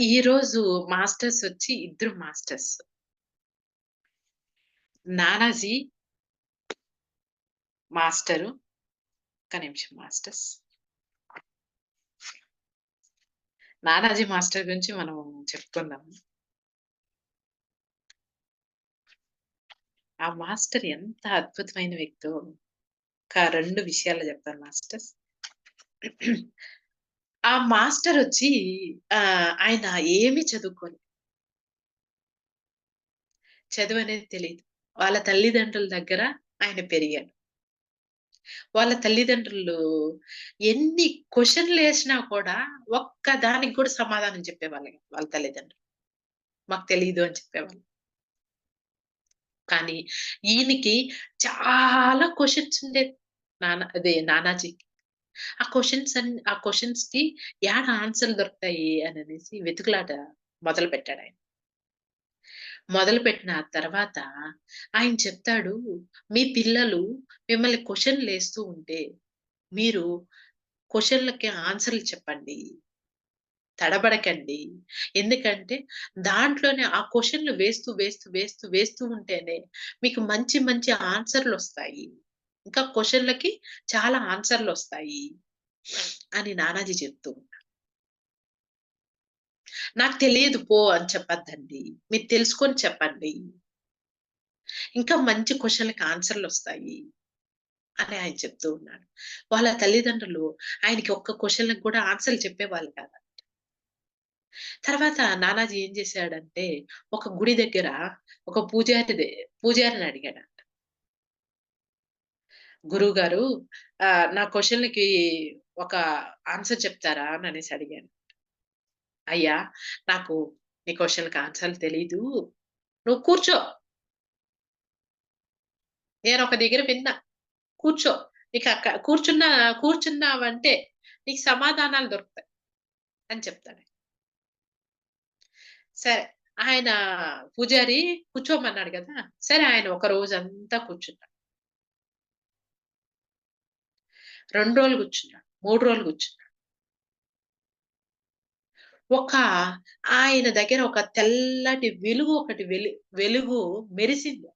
ఈ రోజు మాస్టర్స్ వచ్చి ఇద్దరు మాస్టర్స్. నానాజీ మాస్టరు. ఒక్క నిమిషం మాస్టర్స్. నానాజీ మాస్టర్ గురించి మనం చెప్పుకుందాం. ఆ మాస్టర్ ఎంత అద్భుతమైన వ్యక్తో, ఒక రెండు విషయాలు చెప్తాను మాస్టర్స్. ఆ మాస్టర్ వచ్చి ఆయన ఏమి చదువుకోలేదు. చదువు అనేది తెలియదు వాళ్ళ తల్లిదండ్రుల దగ్గర ఆయన పెరిగాడు. వాళ్ళ తల్లిదండ్రులు ఎన్ని క్వశ్చన్లు వేసినా కూడా ఒక్క దానికి కూడా సమాధానం చెప్పేవాళ్ళు వాళ్ళ తల్లిదండ్రులు. మాకు తెలియదు అని చెప్పేవాళ్ళు. కానీ ఈయనకి చాలా క్వశ్చన్స్ ఉండేది. నానా అదే నానాజీకి. ఆ క్వశ్చన్స్ అన్ ఆ క్వశ్చన్స్కి యాడ ఆన్సర్‌లు దొరుకుతాయి అని అనేసి వెతుకులాట మొదలు పెట్టాడని మొదలు పెట్టిన తర్వాత ఆయన చెప్తాడు, "మీ పిల్లలు మిమ్మల్ని క్వశ్చన్లు వేస్తూ ఉంటే, మీరు క్వశ్చన్లకి ఆన్సర్‌లు చెప్పండి. తడబడకండి. ఎందుకంటే దాంట్లోనే ఆ క్వశ్చన్లు వేస్తూ, వేస్తూ, వేస్తూ, వేస్తూ ఉంటేనే మీకు మంచి మంచి ఆన్సర్లు వస్తాయి ఇంకా క్వశ్చన్లకి చాలా ఆన్సర్లు వస్తాయి అని నానాజీ చెప్తూ ఉంటారు. నాకు తెలియదు పో అని చెప్పొద్దండి. మీరు తెలుసుకొని చెప్పండి. ఇంకా మంచి క్వశ్చన్లకి ఆన్సర్లు వస్తాయి అని ఆయన చెప్తూ ఉన్నాడు. వాళ్ళ తల్లిదండ్రులు ఆయనకి ఒక్క క్వశ్చన్లకు కూడా ఆన్సర్‌లు చెప్పేవాళ్ళు కాదంట. తర్వాత నానాజీ ఏం చేశాడంటే, ఒక గుడి దగ్గర ఒక పూజారి పూజారిని అడిగాడు గురువు గారు నా క్వెషన్‌లకి ఒక ఆన్సర్ చెప్తారా? అననేసి అడిగాను. అయ్యా! నాకు నీ క్వశ్చన్కి ఆన్సర్‌లు తెలీదు. నువ్వు కూర్చో. నేను ఒక దగ్గర విన్నా. కూర్చో. నీకు అక్క కూర్చున్న కూర్చున్నావంటే నీకు సమాధానాలు దొరుకుతాయి. అని చెప్తాడు. సరే. ఆయన పూజారి కూర్చోమన్నాడు కదా సరే ఆయన ఒక రోజంతా కూర్చున్నాడు. రెండు రోజులు కూర్చున్నాడు. మూడు రోజులు కూర్చున్నాడు. ఒక ఆయన దగ్గర ఒక తెల్లటి వెలుగు ఒకటి వెలు వెలుగు మెరిసింది.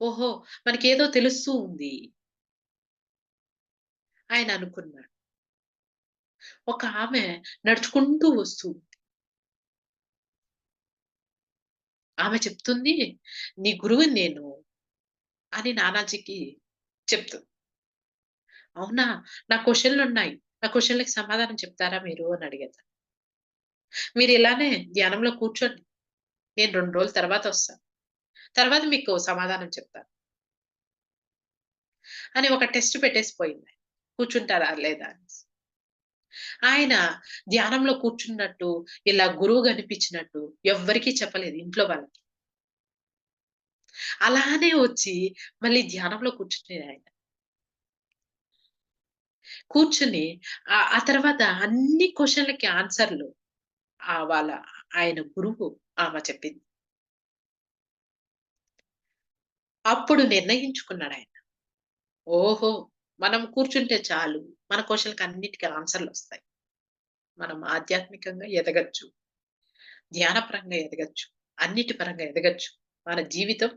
ఓహో! మనకేదో తెలుస్తూ ఉంది. ఆయన అనుకున్నాడు. ఒక ఆమె నడుచుకుంటూ వస్తూ ఉంది. ఆమె చెప్తుంది, "నీ గురువు నేను" అని నానాజీకి చెప్తుంది. అవునా! నా క్వెషన్‌లున్నాయి. నా క్వెషన్‌లకి సమాధానం చెప్తారా మీరు అని అడిగేద్దాం మీరు ఇలానే ధ్యానంలో కూర్చోండి. నేను రెండు రోజుల తర్వాత వస్తాను. తర్వాత మీకు సమాధానం చెప్తాను. అని ఒక టెస్ట్ పెట్టేసిపోయింది. కూర్చుంటారా లేదా అనేసి. ఆయన ధ్యానంలో కూర్చున్నట్టు, ఇలా గురువు కనిపించినట్టు ఎవ్వరికీ చెప్పలేదు ఇంట్లో వాళ్ళకి. అలానే వచ్చి మళ్ళీ ధ్యానంలో కూర్చునేదాయన. కూర్చుని ఆ తర్వాత అన్ని క్వశ్చన్లకి ఆన్సర్‌లు ఆ వాళ్ళ ఆయన గురువు ఆమె చెప్పింది. అప్పుడు నిర్ణయించుకున్నాడు ఆయన ఓహో! మనం కూర్చుంటే చాలు. మన క్వెషన్‌లకి అన్నిటికి ఆన్సర్‌లొస్తాయి. మనం ఆధ్యాత్మికంగా ఎదగొచ్చు. ధ్యానపరంగా ఎదగచ్చు అన్నిటి పరంగా ఎదగొచ్చు. మన జీవితం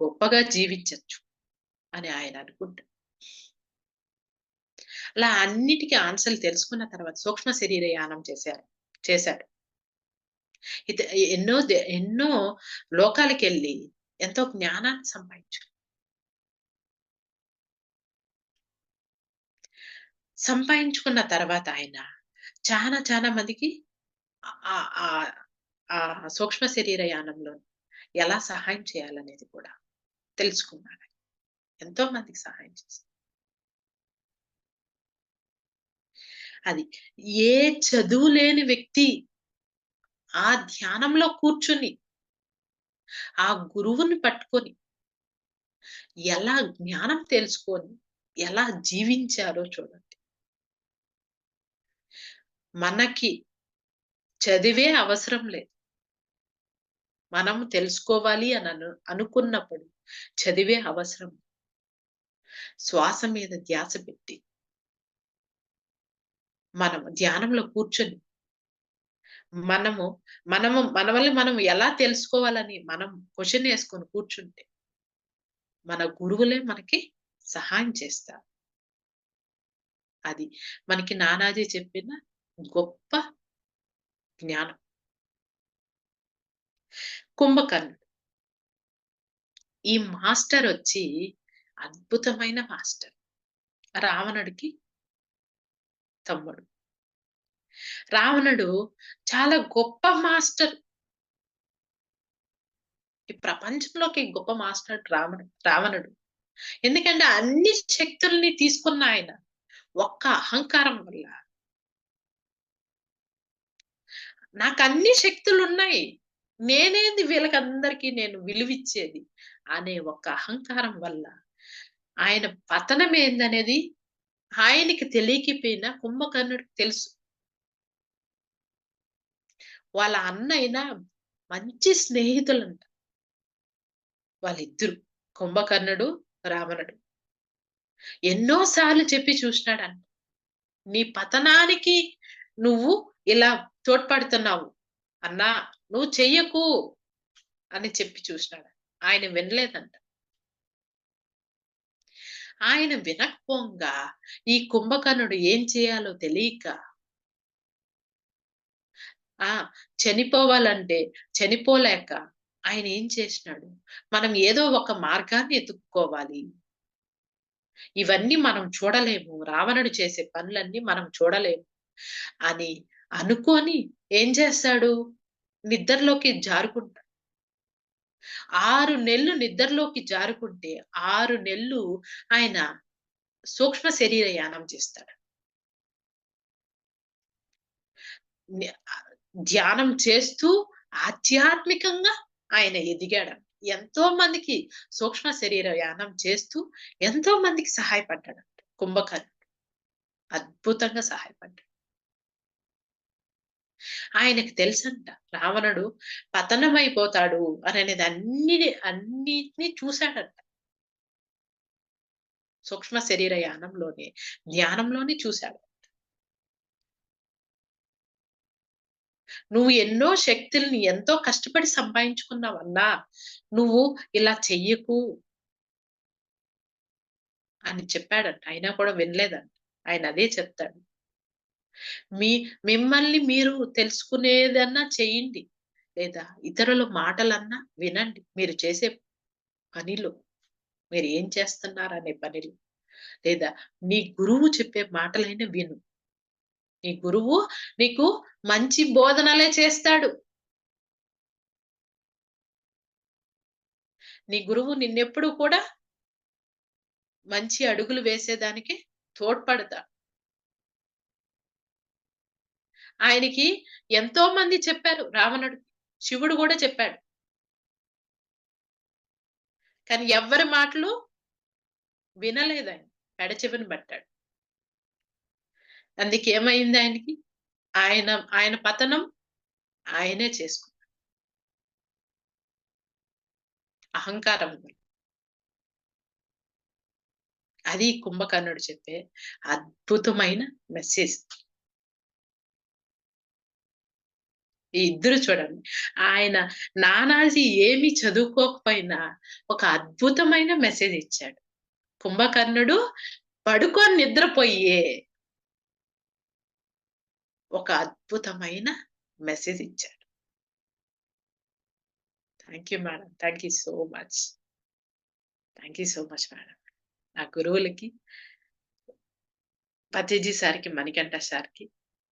గొప్పగా జీవించచ్చు అని ఆయన అనుకుంటాడు అలా అన్నిటికి ఆన్సర్‌లు తెలుసుకున్న తర్వాత సూక్ష్మ శరీర యానం చేశారు. చేశాడు. ఇత ఎన్నో దే ఎన్నో లోకాలకెళ్ళి ఎంతో జ్ఞానాన్ని సంపాదించాడు. సంపాదించుకున్న తర్వాత ఆయన చాలా చాలా మందికి ఆ సూక్ష్మ శరీర యానంలో ఎలా సహాయం చేయాలనేది కూడా తెలుసుకున్నాడు. ఎంతో మందికి సహాయం చేశారు. అది. ఏ చదువు లేని వ్యక్తి ఆ ధ్యానంలో కూర్చుని ఆ గురువుని పట్టుకొని ఎలా జ్ఞానం తెలుసుకొని, ఎలా జీవించారో చూడండి. మనకి చదివే అవసరం లేదు. మనం తెలుసుకోవాలి అని అను అనుకున్నప్పుడు చదివే అవసరం. శ్వాస మీద ధ్యాస పెట్టి మనం ధ్యానంలో కూర్చొని మనము మనము మన వల్ల మనం ఎలా తెలుసుకోవాలని మనం క్వశ్చన్ వేసుకొని కూర్చుంటే మన గురువులే మనకి సహాయం చేస్తారు. అది మనకి నానాజీ చెప్పిన గొప్ప జ్ఞానం. కుంభకర్ణుడు ఈ మాస్టర్ వచ్చి అద్భుతమైన మాస్టర్. రావణుడికి తమ్ముడు. రావణుడు చాలా గొప్ప మాస్టర్. ఈ ప్రపంచంలోకి గొప్ప మాస్టర్ రావణుడు రావణుడు. ఎందుకంటే అన్ని శక్తుల్ని తీసుకున్న ఆయన ఒక్క అహంకారం వల్ల. నాకు అన్ని శక్తులు ఉన్నాయి నేనేది వీళ్ళకందరికీ నేను విలువిచ్చేది అనే ఒక అహంకారం వల్ల. ఆయన పతనం ఏందనేది ఆయనకి తెలియకపోయినా కుంభకర్ణుడికి తెలుసు. వాళ్ళ అన్నయ్య మంచి స్నేహితులంట. వాళ్ళిద్దరు కుంభకర్ణుడు రావణుడు. ఎన్నోసార్లు చెప్పి చూసినాడన్న నీ పతనానికి నువ్వు ఇలా తోడ్పడుతున్నావు. అన్నా నువ్వు చెయ్యకు అని చెప్పి చూసినాడు. ఆయన వినలేదంట. ఆయన వినకపోంగా ఈ కుంభకర్ణుడు ఏం చేయాలో తెలియక ఆ చనిపోవాలంటే చనిపోలేక ఆయన ఏం చేసినాడు? మనం ఏదో ఒక మార్గాన్ని ఎత్తుక్కోవాలి. ఇవన్నీ మనం చూడలేము. రావణుడు చేసే పనులన్నీ మనం చూడలేము. అని అనుకొని ఏం చేస్తాడు? నిద్రలోకి జారుకుంటాడు ఆరు నెలలు నిద్రలోకి జారుకుంటే ఆరు నెలలు ఆయన సూక్ష్మ శరీర యానం చేస్తాడు ధ్యానం చేస్తూ ఆధ్యాత్మికంగా ఆయన ఎదిగాడు. ఎంతో మందికి సూక్ష్మ శరీర యానం చేస్తూ ఎంతో మందికి సహాయపడ్డాడు. కుంభకర్ణుడు అద్భుతంగా సహాయపడ్డాడు. ఆయనకు తెలుసంట. రావణుడు పతనమైపోతాడు అనేది అన్ని అన్నిటినీ చూశాడంట. సూక్ష్మ శరీర యానంలోనే ధ్యానంలోనే చూశాడు నువ్వు ఎన్నో శక్తుల్ని ఎంతో కష్టపడి సంపాదించుకున్నావన్నా నువ్వు ఇలా చెయ్యకు అని చెప్పాడంట. అయినా కూడా వినలేదంట. ఆయన అదే చెప్తాడు. మీ మిమ్మల్ని మీరు తెలుసుకునేదన్నా చేయండి. లేదా ఇతరుల మాటలన్నా వినండి. మీరు చేసే పనిలో మీరు ఏం చేస్తున్నారు అనే పనిలో. లేదా నీ గురువు చెప్పే మాటలైనా విను. నీ గురువు నీకు మంచి బోధనలే చేస్తాడు. నీ గురువు నిన్నెప్పుడు కూడా మంచి అడుగులు వేసేదానికి తోడ్పడతాడు. ఆయనకి ఎంతో మంది చెప్పారు రావణుడు. శివుడు కూడా చెప్పాడు. కానీ ఎవరి మాటలు వినలేదు ఆయన. పెడచెవిని పట్టాడు. అందుకేమైంది ఆయనకి? ఆయన ఆయన పతనం ఆయనే చేసుకున్నాడు. అహంకారం అది కుంభకర్ణుడు చెప్పే అద్భుతమైన మెసేజ్ ఈ ఇద్దరు చూడండి. ఆయన నానాజీ ఏమి చదువుకోకపోయినా ఒక అద్భుతమైన మెసేజ్ ఇచ్చాడు. కుంభకర్ణుడు పడుకొని నిద్రపోయే ఒక అద్భుతమైన మెసేజ్ ఇచ్చాడు. Thank you madam thank you so much thank you so much madam నా గురువులకి పతిజీ సార్కి మణికంఠ సార్కి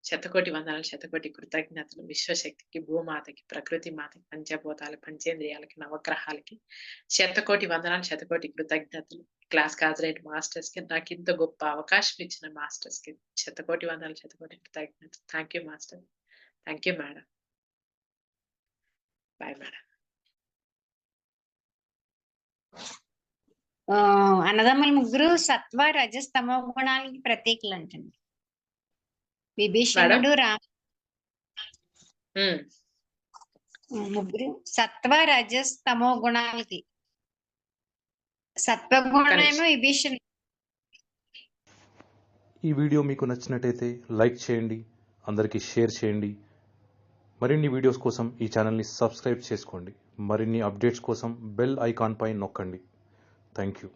శతకోటి వందనాలు శతకోటి కృతజ్ఞతలు. విశ్వశక్తికి భూమాతకి ప్రకృతి మాతకి పంచభూతాలు పంచేంద్రియాలకి నవగ్రహాలకి శతకోటి వందనాలు శతకోటి కృతజ్ఞతలు. క్లాస్ కాజరేట్ మాస్టర్స్కి నాకు ఇంత గొప్ప అవకాశం ఇచ్చిన మాస్టర్స్కి శతకోటి వందనాలు శతకోటి కృతజ్ఞతలు. Thank you master. Thank you madam bye madam అన్నదమ్ముల ముగ్గురు సత్వ రజస్తమ గుణాలకి ప్రతీకలు అంటండి విభీషణుడు రామ ముగ్గురు సత్వ రజస్ తమో గుణాలకి సత్వగుణమేమో విభీషణుడు ఈ వీడియో మీకు నచ్చినట్టయితే లైక్ చేయండి అందరికీ షేర్ చేయండి. మరిన్ని వీడియోస్ కోసం ఈ ఛానల్ని సబ్స్క్రైబ్ చేసుకోండి. మరిన్ని అప్డేట్స్ కోసం బెల్ ఐకాన్ పై నొక్కండి. Thank you